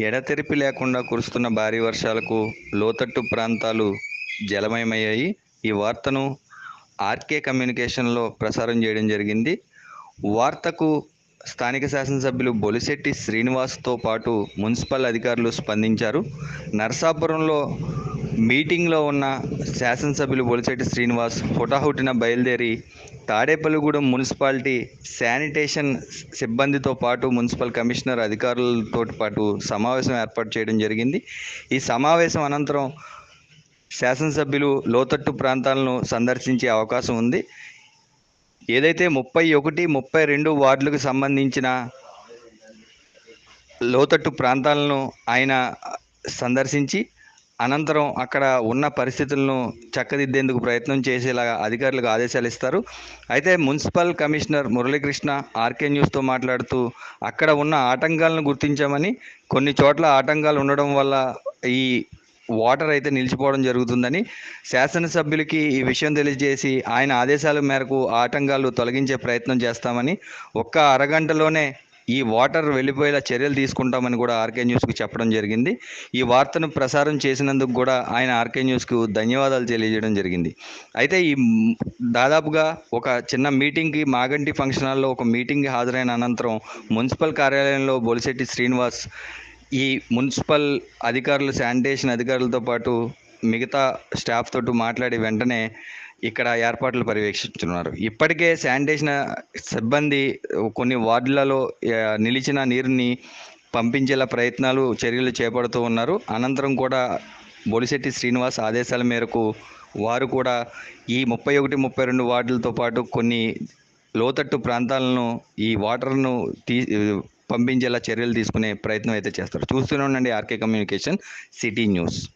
ఎడతెరిపి లేకుండా కురుస్తున్న భారీ వర్షాలకు లోతట్టు ప్రాంతాలు జలమయమయ్యాయి. ఈ వార్తను ఆర్కే కమ్యూనికేషన్లో ప్రసారం చేయడం జరిగింది. వార్తకు స్థానిక శాసనసభ్యులు బొలిశెట్టి శ్రీనివాస్తో పాటు మున్సిపల్ అధికారులు స్పందించారు. నరసాపురంలో మీటింగ్లో ఉన్న శాసనసభ్యులు బొలిశెట్టి శ్రీనివాస్ హుటాహుటిన బయలుదేరి తాడేపల్లిగూడెం మున్సిపాలిటీ శానిటేషన్ సిబ్బందితో పాటు మున్సిపల్ కమిషనర్ అధికారులతో పాటు సమావేశం ఏర్పాటు చేయడం జరిగింది. ఈ సమావేశం అనంతరం శాసనసభ్యులు లోతట్టు ప్రాంతాలను సందర్శించే అవకాశం ఉంది. ఏదైతే ముప్పై ఒకటి ముప్పై రెండు వార్డులకు సంబంధించిన లోతట్టు ప్రాంతాలను ఆయన సందర్శించి అనంతరం అక్కడ ఉన్న పరిస్థితులను చక్కదిద్దేందుకు ప్రయత్నం చేసేలాగా అధికారులకు ఆదేశాలు ఇస్తారు. అయితే మున్సిపల్ కమిషనర్ మురళీకృష్ణ ఆర్కే న్యూస్తో మాట్లాడుతూ అక్కడ ఉన్న ఆటంకాలను గుర్తించామని కొన్ని చోట్ల ఆటంకాలు ఉండడం వల్ల ఈ వాటర్ అయితే నిలిచిపోవడం జరుగుతుందని శాసనసభ్యులకి ఈ విషయం తెలియజేసి ఆయన ఆదేశాల మేరకు ఆటంకాలు తొలగించే ప్రయత్నం చేస్తామని ఒక్క అరగంటలోనే ఈ వాటర్ వెళ్ళిపోయేలా చర్యలు తీసుకుంటామని కూడా ఆర్కే న్యూస్కి చెప్పడం జరిగింది. ఈ వార్తను ప్రసారం చేసినందుకు కూడా ఆయన ఆర్కే న్యూస్కు ధన్యవాదాలు తెలియజేయడం జరిగింది. అయితే ఈ దాదాపుగా ఒక చిన్న మీటింగ్కి మాగంటి ఫంక్షన్ హాల్లో ఒక మీటింగ్కి హాజరైన అనంతరం మున్సిపల్ కార్యాలయంలో బొలిశెట్టి శ్రీనివాస్ ఈ మున్సిపల్ అధికారులు శానిటేషన్ అధికారులతో పాటు మిగతా స్టాఫ్ తోటి మాట్లాడి వెంటనే ఇక్కడ ఏర్పాట్లు పర్యవేక్షిస్తున్నారు. ఇప్పటికే శానిటేషన్ సిబ్బంది కొన్ని వార్డులలో నిలిచిన నీరుని పంపించేలా ప్రయత్నాలు చర్యలు చేపడుతూ ఉన్నారు. అనంతరం కూడా బొలిశెట్టి శ్రీనివాస్ ఆదేశాల మేరకు వారు కూడా ఈ ముప్పై ఒకటి ముప్పై రెండు వార్డులతో పాటు కొన్ని లోతట్టు ప్రాంతాలను ఈ వాటర్ను తీ పంపించేలా చర్యలు తీసుకునే ప్రయత్నం అయితే చేస్తారు. చూస్తూనే ఉండండి ఆర్కే కమ్యూనికేషన్ సిటీ న్యూస్.